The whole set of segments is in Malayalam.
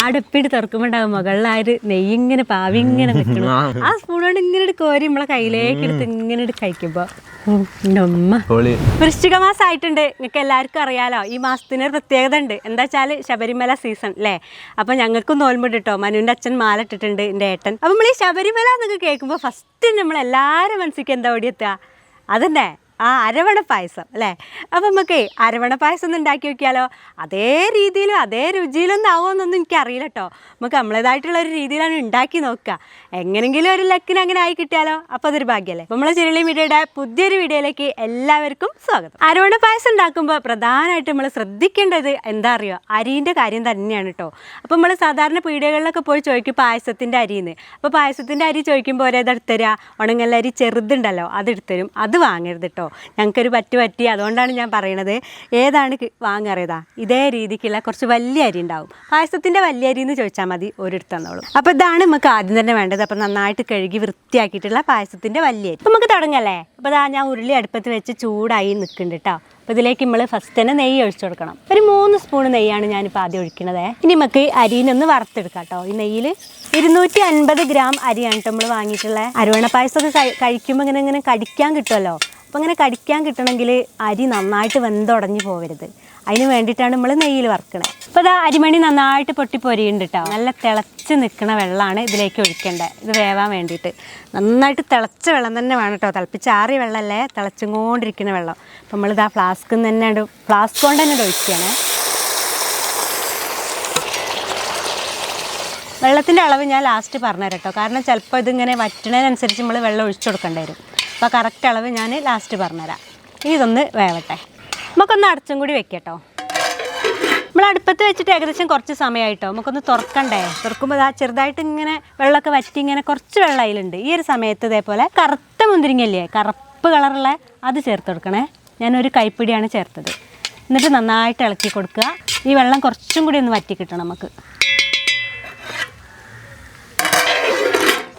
അടുപ്പിട്ട് തുറക്കുമ്പോണ്ടാവും ഒരു നെയ്യ് ഇങ്ങനെ പാവി ഇങ്ങനെ നിൽക്കണം ആ. സ്പൂണോട് ഇങ്ങനെ കോരി നമ്മളെ കയ്യിലേക്ക് എടുത്ത് ഇങ്ങനെ കഴിക്കുമ്പോ വൃശ്ചിക മാസം ആയിട്ടുണ്ട് നിങ്ങൾക്ക് എല്ലാവർക്കും അറിയാലോ ഈ മാസത്തിന് ഒരു പ്രത്യേകത ഉണ്ട്. എന്താ വെച്ചാൽ ശബരിമല സീസൺ അല്ലേ അപ്പം ഞങ്ങൾക്കും നോൽമുണ്ട് കേട്ടോ മനുവിന്റെ അച്ഛൻ മാല ഇട്ടിട്ടുണ്ട് എന്റെ ഏട്ടൻ. അപ്പം നമ്മൾ ഈ ശബരിമല എന്നൊക്കെ കേൾക്കുമ്പോൾ ഫസ്റ്റ് നമ്മൾ എല്ലാവരും മനസ്സിലേക്ക് എന്താ ഓടിയെത്തുക? അതന്നെ ആ അരവണ പായസം അല്ലേ? അപ്പം നമുക്ക് അരവണ പായസം ഒന്ന് ഉണ്ടാക്കി നോക്കിയാലോ അതേ രീതിയിലും അതേ രുചിയിലൊന്നും ആവുമെന്നൊന്നും എനിക്കറിയില്ല കേട്ടോ നമുക്ക് നമ്മളേതായിട്ടുള്ള ഒരു രീതിയിലാണ് ഉണ്ടാക്കി നോക്കുക എങ്ങനെങ്കിലും ഒരു ലക്കിന് അങ്ങനെ ആയി കിട്ടിയാലോ? അപ്പോൾ അതൊരു ഭാഗ്യമല്ലേ അപ്പോൾ നമ്മളെ ചിരളി മീഡിയയുടെ പുതിയൊരു വീഡിയോയിലേക്ക് എല്ലാവർക്കും സ്വാഗതം. അരവണ പായസം ഉണ്ടാക്കുമ്പോൾ പ്രധാനമായിട്ട് നമ്മൾ ശ്രദ്ധിക്കേണ്ടത് എന്താ അറിയോ? അരിന്റെ കാര്യം തന്നെയാണ് കേട്ടോ അപ്പോൾ നമ്മൾ സാധാരണ പീടികകളിലൊക്കെ പോയി ചോദിക്കും പായസത്തിന്റെ അരിന്ന്. അപ്പോൾ പായസത്തിന്റെ അരി ചോദിക്കുമ്പോൾ ഒരേതെടുത്തരാ ഉണങ്ങല്ല അരി ചെറുതുണ്ടല്ലോ അതെടുത്തരും അത് വാങ്ങരുത് കേട്ടോ ഞങ്ങൾക്കൊരു പറ്റു പറ്റി അതുകൊണ്ടാണ് ഞാൻ പറയണത്. ഏതാണ് വാങ്ങാറിയതാ? ഇതേ രീതിക്കുള്ള കുറച്ച് വലിയ അരി ഉണ്ടാവും. പായസത്തിന്റെ വലിയ അരി എന്ന് ചോദിച്ചാൽ മതി ഒരിടത്ത് തന്നോളും. അപ്പോൾ ഇതാണ് നമുക്ക് ആദ്യം തന്നെ വേണ്ടത്. അപ്പോൾ നന്നായിട്ട് കഴുകി വൃത്തിയാക്കിയിട്ടുള്ള പായസത്തിന്റെ വലിയ അരി. നമുക്ക് തുടങ്ങല്ലേ? അപ്പോൾ ഇതാ ഞാൻ ഉരുളി അടുപ്പത്ത് വെച്ച് ചൂടായി നിൽക്കുന്നുണ്ട് കേട്ടോ അപ്പോൾ ഇതിലേക്ക് നമ്മൾ ഫസ്റ്റ് തന്നെ നെയ്യ് ഒഴിച്ചു കൊടുക്കണം. ഒരു മൂന്ന് സ്പൂൺ നെയ്യാണ് ഞാനിപ്പോൾ ആദ്യം ഒഴിക്കുന്നത് ഇനി നമുക്ക് അരിനൊന്ന് വറുത്തെടുക്കാം കേട്ടോ ഈ നെയ്യിൽ ഇരുന്നൂറ്റി അൻപത് ഗ്രാം അരിയാണ് നമ്മൾ വാങ്ങിയിട്ടുള്ളത് അരുവണ പായസമൊക്കെ കഴി കഴിക്കുമ്പോൾ ഇങ്ങനെ ഇങ്ങനെ കടിക്കാൻ കിട്ടുമല്ലോ അപ്പോൾ അങ്ങനെ കടിക്കാൻ കിട്ടണമെങ്കിൽ അരി നന്നായിട്ട് വെന്തുടഞ്ഞു പോകരുത്. അതിന് വേണ്ടിയിട്ടാണ് നമ്മൾ നെയ്യിൽ വറുക്കണത് അപ്പോൾ ഇതാ അരിമണി നന്നായിട്ട് പൊട്ടിപ്പൊരിയുണ്ട് കേട്ടോ നല്ല തിളച്ച് നിൽക്കുന്ന വെള്ളമാണ് ഇതിലേക്ക് ഒഴിക്കേണ്ടത് ഇത് വേവാൻ വേണ്ടിയിട്ട്. നന്നായിട്ട് തിളച്ച വെള്ളം തന്നെ വേണം കേട്ടോ തിളപ്പിച്ചാറിയ വെള്ളമല്ലേ തിളച്ചും കൊണ്ടിരിക്കുന്ന വെള്ളം അപ്പോൾ നമ്മളിതാ ഫ്ലാസ്കിൽ നിന്ന് തന്നെ ഫ്ലാസ്ക് കൊണ്ട് തന്നെ ഒഴിക്കുകയാണ് വെള്ളത്തിന്റെ അളവ് ഞാൻ ലാസ്റ്റ് പറഞ്ഞുതരാം കേട്ടോ കാരണം ചിലപ്പോൾ ഇതിങ്ങനെ വറ്റണതിനനുസരിച്ച് നമ്മൾ വെള്ളം ഒഴിച്ചു കൊടുക്കേണ്ടി വരും. അപ്പോൾ കറക്റ്റ് അളവ് ഞാൻ ലാസ്റ്റ് പറഞ്ഞുതരാം. ഇനി ഇതൊന്ന് വേവട്ടെ. നമുക്കൊന്ന് അടച്ചും കൂടി വെക്കട്ടോ. നമ്മൾ അടുപ്പത്ത് വെച്ചിട്ട് ഏകദേശം കുറച്ച് സമയമായിട്ടോ നമുക്കൊന്ന് തുറക്കണ്ടേ? തുറക്കുമ്പോൾ ആ ചെറുതായിട്ട് ഇങ്ങനെ വെള്ളമൊക്കെ വറ്റി ഇങ്ങനെ കുറച്ച് വെള്ളം അതിലുണ്ട്. ഈ ഒരു സമയത്ത് ഇതേപോലെ കറുത്ത മുന്തിരിങ്ങല്ലേ കറുപ്പ് കളറുള്ള അത് ചേർത്ത് കൊടുക്കണേ. ഞാനൊരു കൈപ്പിടിയാണ് ചേർത്തത്. എന്നിട്ട് നന്നായിട്ട് ഇളക്കി കൊടുക്കുക. ഈ വെള്ളം കുറച്ചും കൂടി ഒന്ന് വറ്റി കിട്ടണം നമുക്ക്.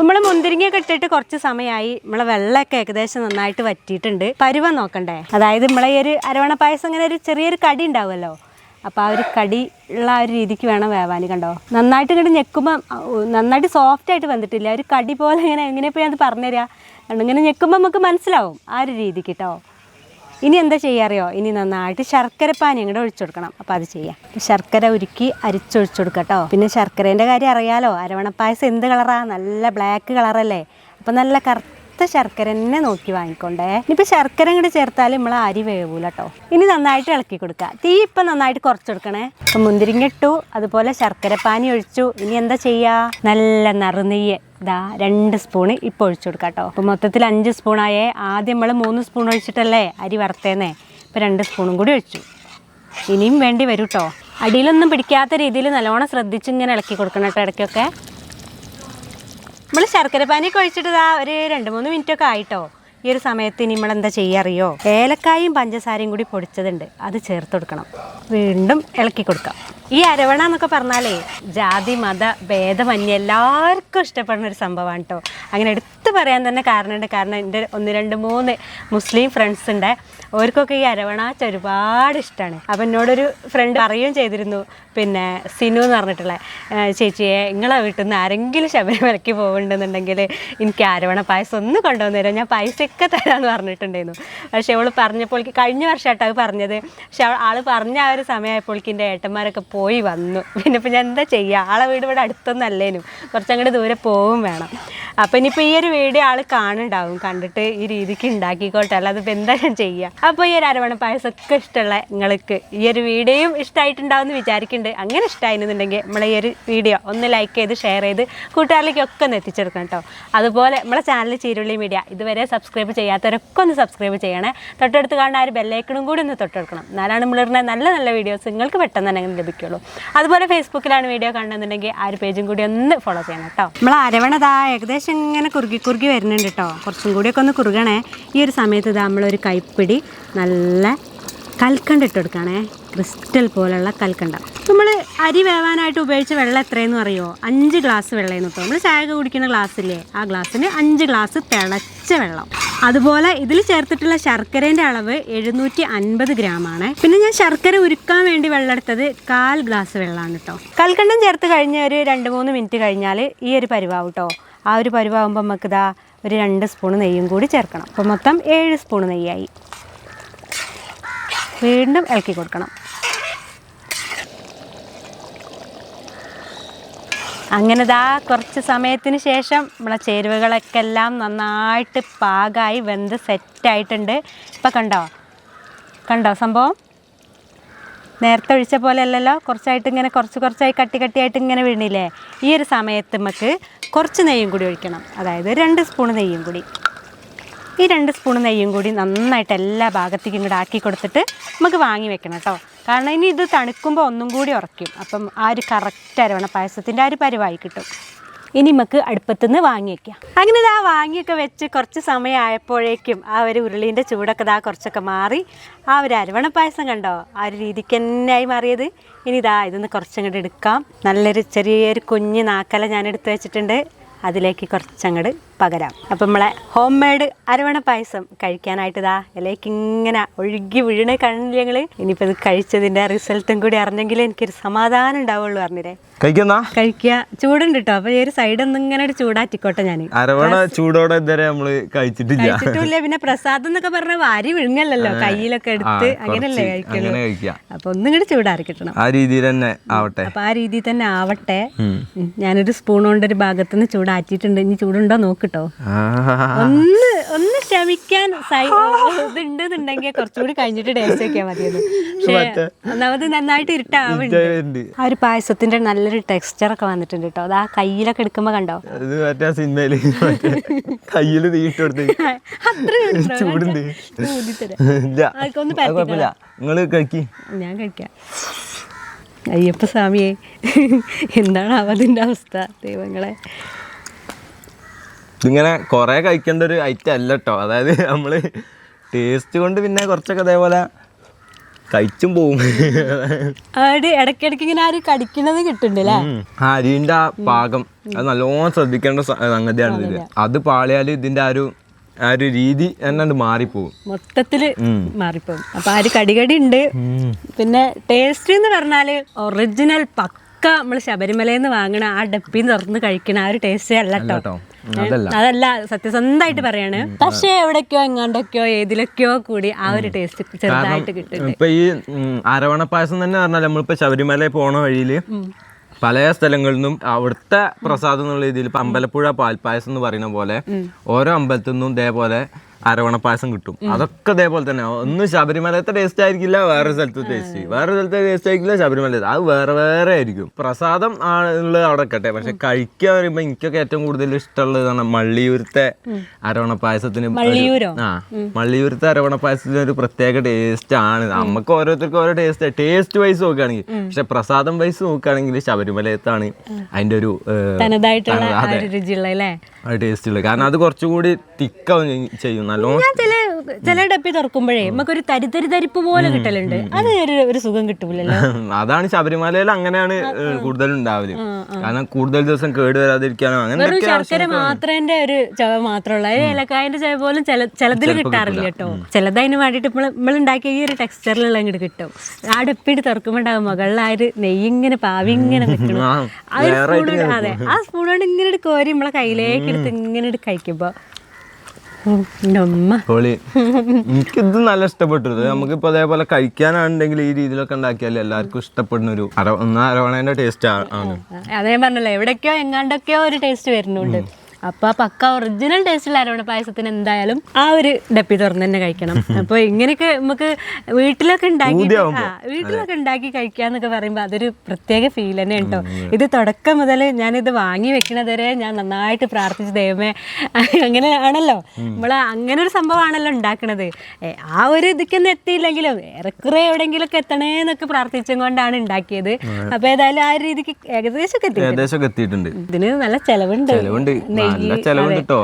നമ്മൾ മുന്തിരിങ്ങയൊക്കെ ഇട്ടിട്ട് കുറച്ച് സമയമായി നമ്മളെ വെള്ളമൊക്കെ ഏകദേശം നന്നായിട്ട് വറ്റിയിട്ടുണ്ട്. പരുവം നോക്കണ്ടേ? അതായത് നമ്മളെ ഈ ഒരു അരവണ പായസം ഇങ്ങനെ ഒരു ചെറിയൊരു കടി ഉണ്ടാവുമല്ലോ? അപ്പോൾ ആ ഒരു കടി ഉള്ള ആ ഒരു രീതിക്ക് വേണം വേവാൻ കണ്ടോ? നന്നായിട്ട് ഇങ്ങോട്ട് ഞെക്കുമ്പോൾ നന്നായിട്ട് സോഫ്റ്റ് ആയിട്ട് വന്നിട്ടില്ല. ഒരു കടി പോലെ ഇങ്ങനെ എങ്ങനെ ഞാൻ പറഞ്ഞുതരാം. അതുകൊണ്ട് ഇങ്ങനെ ഞെക്കുമ്പോൾ നമുക്ക് മനസ്സിലാവും ആ ഒരു രീതിക്ക് കേട്ടോ? ഇനി എന്താ ചെയ്യാറിയോ ഇനി നന്നായിട്ട് ശർക്കര പാനി അങ്ങോട്ട് ഒഴിച്ചു കൊടുക്കണം. അപ്പോൾ അത് ചെയ്യാം. ശർക്കര ഉരുക്കി അരിച്ചൊഴിച്ചു കൊടുക്കട്ടോ പിന്നെ ശർക്കരേന്റെ കാര്യം അറിയാലോ? അരവണപ്പായസം പായസം എന്ത് കളറാ നല്ല ബ്ലാക്ക് കളറല്ലേ അപ്പോൾ നല്ല കറുത്ത ശർക്കര തന്നെ നോക്കി വാങ്ങിക്കൊണ്ടേ. ഇനിയിപ്പോൾ ശർക്കര ഇങ്ങോട്ട് ചേർത്താൽ നമ്മൾ അരി വേവൂല കേട്ടോ ഇനി നന്നായിട്ട് ഇളക്കി കൊടുക്കുക തീ ഇപ്പം നന്നായിട്ട് കുറച്ച് കൊടുക്കണേ അപ്പം മുന്തിരിങ്ങ ഇട്ടു അതുപോലെ ശർക്കര പാനി ഒഴിച്ചു. ഇനി എന്താ ചെയ്യുക നല്ല നറുനെയ്യ്. ഇതാ രണ്ട് സ്പൂണ് ഇപ്പോൾ ഒഴിച്ചു കൊടുക്കാം കേട്ടോ അപ്പോൾ മൊത്തത്തിൽ അഞ്ച് സ്പൂണായേ. ആദ്യം നമ്മൾ മൂന്ന് സ്പൂൺ ഒഴിച്ചിട്ടല്ലേ അരി വറുത്തേന്നേ. ഇപ്പോൾ രണ്ട് സ്പൂണും കൂടി ഒഴിച്ചു. ഇനിയും വേണ്ടി വരും കേട്ടോ അടിയിലൊന്നും പിടിക്കാത്ത രീതിയിൽ നല്ലോണം ശ്രദ്ധിച്ച് ഇങ്ങനെ ഇളക്കി കൊടുക്കണം കേട്ടോ ഇടയ്ക്കൊക്കെ. നമ്മൾ ശർക്കര പാനിയൊക്കെ ഒഴിച്ചിട്ട് ഇതാ ഒരു രണ്ട് മൂന്ന് മിനിറ്റ് ഒക്കെ ആയിട്ടോ. ഈ ഒരു സമയത്ത് ഇനി നമ്മൾ എന്താ അറിയോ ഏലക്കായും പഞ്ചസാരയും കൂടി പൊടിച്ചതുണ്ട്. അത് ചേർത്ത് കൊടുക്കണം. വീണ്ടും ഇളക്കി കൊടുക്കാം. ഈ അരവണ എന്നൊക്കെ പറഞ്ഞാലേ ജാതി മത ഭേദമന്യ എല്ലാവർക്കും ഇഷ്ടപ്പെടുന്ന ഒരു സംഭവമാണ് കേട്ടോ അങ്ങനെ എടുത്തു പറയാൻ തന്നെ കാരണമുണ്ട്. കാരണം എന്റെ ഒന്ന് രണ്ട് മൂന്ന് മുസ്ലിം ഫ്രണ്ട്സ് ഉണ്ട്. അവർക്കൊക്കെ ഈ അരവണാച്ച ഒരുപാട് ഇഷ്ടമാണ് അപ്പം എന്നോടൊരു ഫ്രണ്ട് പറയുകയും ചെയ്തിരുന്നു. പിന്നെ സിനു എന്ന് പറഞ്ഞിട്ടുള്ള ചേച്ചിയെ നിങ്ങളെ വീട്ടിൽ നിന്ന് ആരെങ്കിലും ശബരിമലയ്ക്ക് പോകുന്നുണ്ടെന്നുണ്ടെങ്കിൽ എനിക്ക് അരവണ പായസം ഒന്ന് കൊണ്ടുവന്നു തരാം. ഞാൻ പൈസയൊക്കെ തരാമെന്ന് പറഞ്ഞിട്ടുണ്ടായിരുന്നു. പക്ഷേ അവൾ പറഞ്ഞപ്പോൾ കഴിഞ്ഞ വർഷമായിട്ട് അത് പറഞ്ഞത്. പക്ഷെ ആൾ പറഞ്ഞ ആ ഒരു സമയമായപ്പോൾ എന്റെ ഏട്ടന്മാരൊക്കെ പോയി വന്നു. പിന്നെ ഇപ്പം ഞാൻ എന്താ ചെയ്യുക ആളെ വീട് ഇവിടെ അടുത്തൊന്നും അല്ലേനും കുറച്ചങ്ങോട്ട് ദൂരെ പോവും വേണം. അപ്പം ഇനിയിപ്പോൾ ഈ ഒരു വീഡിയോ ആൾ കാണുന്നുണ്ടാവും. കണ്ടിട്ട് ഈ രീതിക്ക് ഉണ്ടാക്കിക്കോട്ടെ. അല്ലാതെ ഇപ്പം എന്താ ഞാൻ ചെയ്യുക അപ്പോൾ ഈ ഒരു അരവണ പായസമൊക്കെ ഇഷ്ടമുള്ള നിങ്ങൾക്ക് ഈ ഒരു വീഡിയോയും ഇഷ്ടമായിട്ടുണ്ടാവും എന്ന് വിചാരിക്കുന്നുണ്ട്. അങ്ങനെ ഇഷ്ടമായിരുന്നുണ്ടെങ്കിൽ നമ്മളെ ഈ ഒരു വീഡിയോ ഒന്ന് ലൈക്ക് ചെയ്ത് ഷെയർ ചെയ്ത് കൂട്ടുകാരിലേക്കൊക്കെ ഒന്ന് എത്തിച്ചെടുക്കണം കേട്ടോ. അതുപോലെ നമ്മളെ ചാനൽ ചീരുള്ളി മീഡിയ ഇതുവരെ സബ്സ്ക്രൈബ് ചെയ്യാത്തവരൊക്കെ ഒന്ന് സബ്സ്ക്രൈബ് ചെയ്യണേ. തൊട്ടടുത്ത് കാണുന്ന ആ ഒരു ബെല്ലൈക്കണും കൂടി ഒന്ന് തൊട്ടെടുക്കണം. എന്നാലാണ് നമ്മളിടുന്ന നല്ല നല്ല വീഡിയോസ് നിങ്ങൾക്ക് പെട്ടെന്ന് തന്നെ ലഭിക്കുള്ളൂ. അതുപോലെ ഫേസ്ബുക്കിലാണ് വീഡിയോ കാണുന്നുണ്ടെങ്കിൽ ആ ഒരു പേജും കൂടി ഒന്ന് ഫോളോ ചെയ്യണം കേട്ടോ. നമ്മൾ അരവണതാ ഏകദേശം ഇങ്ങനെ കുറുകി കുറുകി വരുന്നുണ്ട് കേട്ടോ കുറച്ചും കൂടിയൊക്കെ ഒന്ന് കുറുകണേ. ഈ ഒരു സമയത്ത് നമ്മളൊരു കൈപ്പിടി നല്ല കൽക്കണ്ട ഇട്ട് കൊടുക്കണേ. ക്രിസ്റ്റൽ പോലുള്ള കൽക്കണ്ട. നമ്മൾ അരി വേവാനായിട്ട് ഉപയോഗിച്ച വെള്ളം എത്രയെന്ന് അറിയോ? അഞ്ച് ഗ്ലാസ് വെള്ളമെന്ന് കേട്ടോ നമ്മൾ ചായ കുടിക്കുന്ന ഗ്ലാസ്സില്ലേ ആ ഗ്ലാസ്സിന് അഞ്ച് ഗ്ലാസ് തിളച്ച വെള്ളം. അതുപോലെ ഇതിൽ ചേർത്തിട്ടുള്ള ശർക്കരേന്റെ അളവ് എഴുന്നൂറ്റി അൻപത് ഗ്രാമാണ്. പിന്നെ ഞാൻ ശർക്കര ഉരുക്കാൻ വേണ്ടി വെള്ളം എടുത്തത് കാൽ ഗ്ലാസ് വെള്ളമാണ് കേട്ടോ കൽക്കണ്ടം ചേർത്ത് കഴിഞ്ഞ ഒരു രണ്ട് മൂന്ന് മിനിറ്റ് കഴിഞ്ഞാൽ ഈ ഒരു പരിവാവും കേട്ടോ ആ ഒരു പരുവാകുമ്പോൾ നമുക്ക് ഇതാ ഒരു രണ്ട് സ്പൂൺ നെയ്യും കൂടി ചേർക്കണം. അപ്പോൾ മൊത്തം ഏഴ് സ്പൂൺ നെയ്യായി. വീണ്ടും ഇളക്കി കൊടുക്കണം. അങ്ങനെ ദാ കുറച്ച് സമയത്തിന് ശേഷം നമ്മളെ ചേരുവകളൊക്കെ എല്ലാം നന്നായിട്ട് പാകമായി വെന്ത് സെറ്റായിട്ടുണ്ട് ഇപ്പം കണ്ടോ? കണ്ടോ സംഭവം? നേരത്തെ ഒഴിച്ച പോലെ അല്ലല്ലോ കുറച്ചായിട്ട് ഇങ്ങനെ കുറച്ച് കുറച്ചായി കട്ടി കട്ടിയായിട്ട് ഇങ്ങനെ വീണില്ലേ? ഈ ഒരു സമയത്ത് നമുക്ക് കുറച്ച് നെയ്യും കൂടി ഒഴിക്കണം. അതായത് രണ്ട് സ്പൂൺ നെയ്യും കൂടി. ഈ രണ്ട് സ്പൂൺ നെയ്യും കൂടി നന്നായിട്ട് എല്ലാ ഭാഗത്തേക്കും ഇങ്ങോട്ട് ആക്കി കൊടുത്തിട്ട് നമുക്ക് വാങ്ങി വെക്കണം കേട്ടോ. കാരണം ഇനി ഇത് തണുക്കുമ്പോൾ ഒന്നും കൂടി ഉറക്കും അപ്പം ആ ഒരു കറക്റ്റ് അരവണ പായസത്തിന്റെ ആ ഒരു പരിവായി കിട്ടും. ഇനി നമുക്ക് അടുപ്പത്തുനിന്ന് നിന്ന് വെക്കാം. അങ്ങനെ ഇതാ വാങ്ങിയൊക്കെ വെച്ച് കുറച്ച് സമയമായപ്പോഴേക്കും ആ ഒരു ഉരുളീന്റെ ചൂടൊക്കെ ഇതാ കുറച്ചൊക്കെ മാറി. ആ ഒരു അരവണ പായസം കണ്ടോ? ആ ഒരു രീതിക്ക് തന്നെയായി മാറിയത്. ഇനി ഇതാ ഇതൊന്ന് കുറച്ചങ്ങോട്ട് എടുക്കാം. നല്ലൊരു ചെറിയൊരു കുഞ്ഞ് നാക്കല ഞാൻ എടുത്ത് വെച്ചിട്ടുണ്ട്. അതിലേക്ക് കുറച്ചങ്ങോട്ട് പകരാം. അപ്പം നമ്മളെ ഹോം മെയ്ഡ് അരവണ പായസം കഴിക്കാനായിട്ട് ഇതാ ഇലയ്ക്ക് ഇങ്ങനെ ഒഴുകി വീണ കണ്ടില്ല ഇനിയിപ്പോൾ ഇത് കഴിച്ചതിന്റെ റിസൾട്ടും കൂടി അറിഞ്ഞെങ്കിൽ എനിക്കൊരു സമാധാനം ഉണ്ടാവുള്ളൂ പറഞ്ഞില്ലേ? കഴിക്കുന്ന? കഴിക്കുക. ചൂടുണ്ട് കേട്ടോ അപ്പോൾ ഈ ഒരു സൈഡ് ഒന്ന് ഇങ്ങനെ ഒരു ചൂടാറ്റിക്കോട്ടെ ഞാൻ അരവണ ചൂടോടെ ഇതുവരെ നമ്മൾ കഴിച്ചിട്ടില്ല. കഴിച്ചിട്ടില്ല പിന്നെ പ്രസാദം എന്നൊക്കെ പറഞ്ഞ വാരി വിഴുങ്ങല്ലോ കയ്യിലൊക്കെ എടുത്ത് അങ്ങനല്ലേ കഴിക്കുള്ളൂ. അപ്പൊ ഒന്നും കൂടി ചൂടാറി കിട്ടണം. ആ രീതിയിൽ തന്നെ ആവട്ടെ. അപ്പൊ ആ രീതിയിൽ തന്നെ ആവട്ടെ. ഞാനൊരു സ്പൂൺ കൊണ്ട് ഒരു ഭാഗത്തുനിന്ന് ചൂടാറ്റിയിട്ടുണ്ട്. ഇനി ചൂടുണ്ടോ നോക്കിട്ടോ ആ, ഒന്ന് ഒന്ന് ശ്രമിക്കാൻ ഇതുണ്ടെന്നുണ്ടെങ്കിൽ കുറച്ചുകൂടി കഴിഞ്ഞിട്ട് ടേസ്റ്റ് വെക്കാൻ പക്ഷേ ഒന്നാമത് നന്നായിട്ട് ഇരുട്ടാവുന്നുണ്ട്. ആ ഒരു പായസത്തിന്റെ നല്ലൊരു ടെക്സ്ചർ ഒക്കെ വന്നിട്ടുണ്ട് കേട്ടോ. അത് ആ കയ്യിലൊക്കെ എടുക്കുമ്പോ കണ്ടോ? സിനിമയിൽ കയ്യിൽ ചൂടുണ്ട്. നിങ്ങൾ കഴിക്കി. ഞാൻ കഴിക്കാം. അയ്യപ്പ സ്വാമിയെ എന്താണ് അവതിന്റെ അവസ്ഥ ദൈവങ്ങളെ. ഇതിങ്ങനെ കുറേ കഴിക്കേണ്ട ഒരു ഐറ്റം അല്ല കേട്ടോ അതായത് നമ്മൾ ടേസ്റ്റ് കൊണ്ട് പിന്നെ കുറച്ചൊക്കെ അതേപോലെ കഴിച്ചും പോവും. ഇടയ്ക്കിടയ്ക്ക് ഇങ്ങനെ ആര് കടിക്കണത് കിട്ടുന്നുണ്ട് ഉം. ആ അരിന്റെ ആ പാകം അത് നല്ലോണം ശ്രദ്ധിക്കേണ്ട സംഗതിയാണ് ഇതിൽ അത് പാളിയാൽ ഇതിന്റെ ആ ഒരു ആ ഒരു രീതി എന്നാണ്ട് മാറിപ്പോവും. മൊത്തത്തിൽ മാറിപ്പോവും. അപ്പൊ ആ ഒരു കടികടി ഉണ്ട് പിന്നെ ടേസ്റ്റ് എന്ന് പറഞ്ഞാൽ ഒറിജിനൽ പക്ക നമ്മൾ ശബരിമലയിൽ നിന്ന് വാങ്ങണ ആ ഡപ്പിന്ന് തുറന്ന് കഴിക്കണ ആ ഒരു ടേസ്റ്റ് അല്ല കേട്ടോ അതല്ല. സത്യസന്ധമായിട്ട് പറയാണ്. പക്ഷേ എവിടേക്കോ എങ്ങാണ്ടൊക്കെയോ ഏതിലൊക്കെയോ കൂടി ആ ഒരു ടേസ്റ്റ് ചെറുതായിട്ട് കിട്ടും ഇപ്പൊ ഈ ആരവണ അരവണ പായസം തന്നെ പറഞ്ഞാൽ നമ്മളിപ്പോ ശബരിമല പോണ വഴിയിൽ പല സ്ഥലങ്ങളിൽ നിന്നും അവിടുത്തെ പ്രസാദം എന്നുള്ള രീതിയിൽ ഇപ്പൊ അമ്പലപ്പുഴ പാൽപ്പായസം എന്ന് പറയുന്ന പോലെ ഓരോ അമ്പലത്തിൽ നിന്നും ഇതേപോലെ അരവണ പായസം കിട്ടും. അതൊക്കെ ഇതേപോലെ തന്നെ. ഒന്ന് ശബരിമലത്തെ ടേസ്റ്റ് ആയിരിക്കില്ല വേറെ സ്ഥലത്ത് ടേസ്റ്റ് വേറെ സ്ഥലത്തെ ടേസ്റ്റ് ആയിരിക്കില്ല ശബരിമല അത് വേറെ വേറെ ആയിരിക്കും. പ്രസാദം ഉള്ളത് അവിടെ കട്ടെ പക്ഷെ കഴിക്കാൻ പറയുമ്പോ എനിക്കൊക്കെ ഏറ്റവും കൂടുതൽ ഇഷ്ടമുള്ളതാണ് മള്ളിയൂരത്തെ അരവണ പായസത്തിന് ഒരു- മള്ളിയൂരോ? ആ. മള്ളിയൂരത്തെ അരവണ പായസത്തിന് ഒരു പ്രത്യേക ടേസ്റ്റ് ആണ്. നമുക്ക് ഓരോരുത്തർക്കും ഓരോ ടേസ്റ്റ് ടേസ്റ്റ് വൈസ് നോക്കുകയാണെങ്കിൽ. പക്ഷെ പ്രസാദം വൈസ് നോക്കുകയാണെങ്കിൽ ശബരിമലത്താണ് അതിന്റെ ഒരു ടേസ്റ്റ് ഉള്ളത്. കാരണം അത് കുറച്ചുകൂടി തിക്കാവും ചെയ്യും നല്ലോണം ഞാൻ ചില ചില ഡപ്പി തുറക്കുമ്പോഴേ നമുക്കൊരു തരിതരി തരിപ്പ് പോലെ കിട്ടലുണ്ട്. അത് ഒരു ഒരു സുഖം കിട്ടൂലല്ലോ. അതാണ് ശബരിമലയിൽ അങ്ങനെയാണ് കൂടുതൽ ഉണ്ടാവില്ല ഉണ്ടാവൽ കാരണം കൂടുതൽ ദിവസം കേട് വരാതിരിക്കാനോ അങ്ങനെ ശർക്കര മാത്രേന്റെ ഒരു ചവ മാത്രമുള്ള ഏലക്കായന്റെ ചവ പോലും ചില ചിലതിൽ കിട്ടാറില്ല കേട്ടോ. ചിലതതിന് വേണ്ടിയിട്ട് ഇപ്പോൾ നമ്മൾ ഉണ്ടാക്കിയ ഈ ഒരു ടെക്സ്ചറിലുള്ള ഇങ്ങോട്ട് കിട്ടും. ആ ഡപ്പിട്ട് തുറക്കുമ്പോണ്ടാവും മുകളിൽ ആ ഒരു നെയ്യ് ഇങ്ങനെ പാവി ഇങ്ങനെ നിൽക്കണം ആ, സ്പൂൺ അതെ ആ സ്പൂൺ കൊണ്ട് ഇങ്ങനെ കോരി നമ്മളെ കയ്യിലേക്ക് എടുത്ത് ഇങ്ങനെ എടുത്ത് കഴിക്കുമ്പോ ഉം, എന്റെ ഉമ്മ പൊളി എനിക്കിത് നല്ല ഇഷ്ടപ്പെട്ടു. ഇത് നമുക്കിപ്പോ അതേപോലെ കഴിക്കാനാണെങ്കിൽ ഈ രീതിയിലൊക്കെ ഉണ്ടാക്കിയാൽ എല്ലാവർക്കും ഇഷ്ടപ്പെടുന്ന ഒരു അര ഒന്നാ ടേസ്റ്റ് ആണ്. അതേ പറഞ്ഞല്ലോ എവിടേക്കോ എങ്ങാണ്ടൊക്കെയോ ഒരു ടേസ്റ്റ് വരുന്നുണ്ട്. അപ്പൊ ആ പക്ക ഒറിജിനൽ ടേസ്റ്റുള്ള അരവണ പായസത്തിന് എന്തായാലും ആ ഒരു ഡപ്പി തുറന്ന് തന്നെ കഴിക്കണം. അപ്പൊ ഇങ്ങനെയൊക്കെ നമുക്ക് വീട്ടിലൊക്കെ ഉണ്ടാക്കി വീട്ടിലൊക്കെ ഉണ്ടാക്കി കഴിക്കാന്നൊക്കെ പറയുമ്പോൾ അതൊരു പ്രത്യേക ഫീൽ തന്നെ ഉണ്ടോ ഇത് തുടക്കം മുതൽ ഞാൻ ഇത് വാങ്ങി വെക്കണത് വരെ ഞാൻ നന്നായിട്ട് പ്രാർത്ഥിച്ച് ദൈവമേ അങ്ങനെ ആണല്ലോ. നമ്മൾ അങ്ങനെ ഒരു സംഭവമാണല്ലോ ഉണ്ടാക്കണത്. ആ ഒരു ഇതിക്കൊന്നും എത്തിയില്ലെങ്കിലും ഏറെക്കുറെ എവിടെയെങ്കിലുമൊക്കെ എത്തണേന്നൊക്കെ പ്രാർത്ഥിച്ചും കൊണ്ടാണ് ഉണ്ടാക്കിയത്. അപ്പൊ ഏതായാലും ആ രീതിക്ക് ഏകദേശം എത്തി എത്തിയിട്ടുണ്ട്. ഇതിന് നല്ല ചെലവുണ്ട്. ചെലവുണ്ട്. നല്ല ചെലവുണ്ട് കേട്ടോ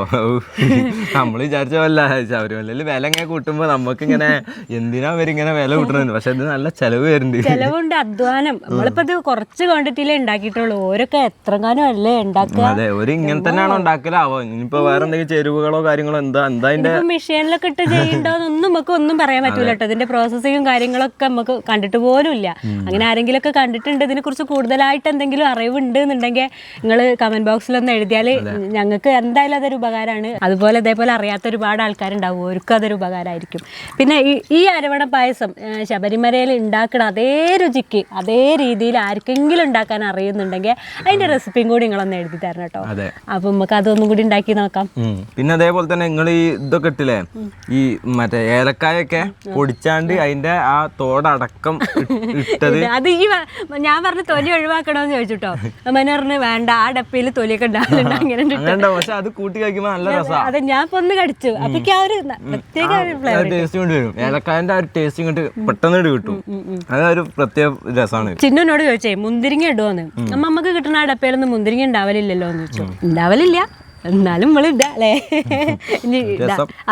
നമ്മൾ വിചാരിച്ച പോലെ ശബരിമലയിൽ വില ഇങ്ങനെ കൂട്ടുമ്പോ നമുക്ക് ഇങ്ങനെ എന്തിനാ ഇവരിങ്ങനെ വില കൂട്ടണെന്ന്. പക്ഷെ ഇത് നല്ല ചെലവ് വരുന്നുണ്ട്. ചെലവുണ്ട് അധ്വാനം. നമ്മളിപ്പോ ഇത് കുറച്ച് ക്വാണ്ടിറ്റിയിലേ ഉണ്ടാക്കിയിട്ടുള്ളൂ. ഓരൊക്കെ എത്ര കാലം അല്ലേ ഉണ്ടാക്കുക? അതെ ഒരു ഇങ്ങനെ തന്നെയാണോ ഉണ്ടാക്കലാവോ? ഇനിയിപ്പോ വേറെ എന്തെങ്കിലും ചേരുവകളോ കാര്യങ്ങളോ എന്താ എന്താ അതിന്റെ മെഷീനിലൊക്കെ ഇട്ട് ചെയ്യണ്ടോന്നൊന്നും നമുക്ക് ഒന്നും പറയാൻ പറ്റൂല കേട്ടോ ഇതിന്റെ പ്രോസസ്സിങ്ങും കാര്യങ്ങളൊക്കെ നമുക്ക് കണ്ടിട്ട് പോലും ഇല്ല. അങ്ങനെ ആരെങ്കിലും ഒക്കെ കണ്ടിട്ടുണ്ട്. ഇതിനെ കുറിച്ച് കൂടുതലായിട്ട് എന്തെങ്കിലും അറിവുണ്ട് എന്നുണ്ടെങ്കിൽ നിങ്ങൾ കമന്റ് ബോക്സിൽ ഒന്ന് എഴുതിയാൽ ഞങ്ങൾക്ക് എന്തായാലും അതൊരു ഉപകാരമാണ്. അതുപോലെ ഇതേപോലെ അറിയാത്ത ഒരുപാട് ആൾക്കാരുണ്ടാവും. അവർക്കും അതൊരു ഉപകാരമായിരിക്കും. പിന്നെ ഈ ഈ അരവണ പായസം ശബരിമലയിൽ ഉണ്ടാക്കുന്ന അതേ രുചിക്ക് അതേ രീതിയിൽ ആർക്കെങ്കിലും ഉണ്ടാക്കാൻ അറിയുന്നുണ്ടെങ്കിൽ അതിന്റെ റെസിപ്പിയും കൂടി നിങ്ങളൊന്ന് എഴുതി തരണം കേട്ടോ. അപ്പൊ നമുക്ക് അതൊന്നും കൂടി ഉണ്ടാക്കി നോക്കാം. പിന്നെ അതേപോലെ തന്നെ നിങ്ങൾ ഈ ഇതൊക്കെ ഇട്ടില്ലേ? ഈ മറ്റേ ഏലക്കായൊക്കെ പൊടിച്ചാണ്ട് അതിന്റെ ആ തോടടക്കം ഇട്ടത്. അത് ഈ ഞാൻ പറഞ്ഞ തൊലി ഒഴിവാക്കണോന്ന് ചോദിച്ചിട്ടോ പറഞ്ഞു വേണ്ട ആ ഡപ്പയിൽ തൊലിയൊക്കെ ഉണ്ടാകുന്നുണ്ട് അങ്ങനെ ഉണ്ടാവും പക്ഷെ അത് കൂട്ടി കഴിക്കുമ്പോ നല്ല രസമാണ് അത് ഞാൻ ഇപ്പൊ ഒന്ന് കടിച്ചു. അപ്പൊക്ക് ആ ഒരു പ്രത്യേക ഒരു ഫ്ലേവർ ടേസ്റ്റ് കൊണ്ട് വരും. ഏലക്കായന്റെ ആ ഒരു ടേസ്റ്റ് ഇങ്ങോട്ട് പെട്ടെന്ന് കിട്ടും. അതൊരു പ്രത്യേക രസമാണ് ചിന്നുനോട് ചോദിച്ചേ മുന്തിരിങ്ങ ഇടുവോന്ന്? അമ്മ നമുക്ക് കിട്ടുന്ന ആ ഡപ്പയിലൊന്നും മുന്തിരിങ്ങ ഉണ്ടാവലില്ലല്ലോ എന്ന് ചോദിച്ചു ഉണ്ടാവലില്ല. എന്നാലും നമ്മൾ ഇടാ അല്ലേ? ഇനി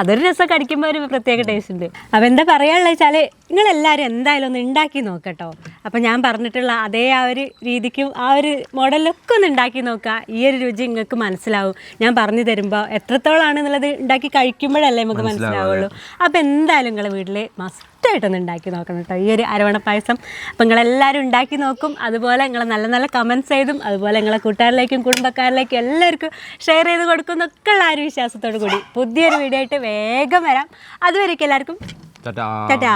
അതൊരു രസം കടിക്കുമ്പോൾ ഒരു പ്രത്യേക ടേസ്റ്റ് ഉണ്ട്. അപ്പൊ എന്താ പറയാനുള്ള വെച്ചാൽ നിങ്ങൾ എല്ലാരും എന്തായാലും ഒന്ന് ഉണ്ടാക്കി നോക്കട്ടോ. അപ്പൊ ഞാൻ പറഞ്ഞിട്ടുള്ള അതേ ആ ഒരു രീതിക്കും ആ ഒരു മോഡലൊക്കെ ഒന്ന് ഉണ്ടാക്കി നോക്കുക ഈ ഒരു രുചി നിങ്ങൾക്ക് മനസ്സിലാവും. ഞാൻ പറഞ്ഞു തരുമ്പോൾ എത്രത്തോളാണ് എന്നുള്ളത് ഉണ്ടാക്കി കഴിക്കുമ്പോഴല്ലേ നമുക്ക് മനസ്സിലാവുള്ളൂ. അപ്പൊ എന്തായാലും നിങ്ങളെ വീട്ടിൽ മസ്റ്റായിട്ടൊന്ന് ഉണ്ടാക്കി നോക്കണം കേട്ടോ. ഈ ഒരു അരവണ പായസം അപ്പം നിങ്ങളെല്ലാവരും ഉണ്ടാക്കി നോക്കും. അതുപോലെ നിങ്ങൾ നല്ല നല്ല കമൻസ് ചെയ്തും അതുപോലെ നിങ്ങളെ കൂട്ടുകാരിലേക്കും കുടുംബക്കാരിലേക്കും എല്ലാവർക്കും ഷെയർ ചെയ്ത് കൊടുക്കുന്നൊക്കെ ഉള്ള ഒരു വിശ്വാസത്തോടു കൂടി പുതിയൊരു വീഡിയോ ആയിട്ട് വേഗം വരാം. അതുവരേക്കും എല്ലാവർക്കും ചേട്ടാ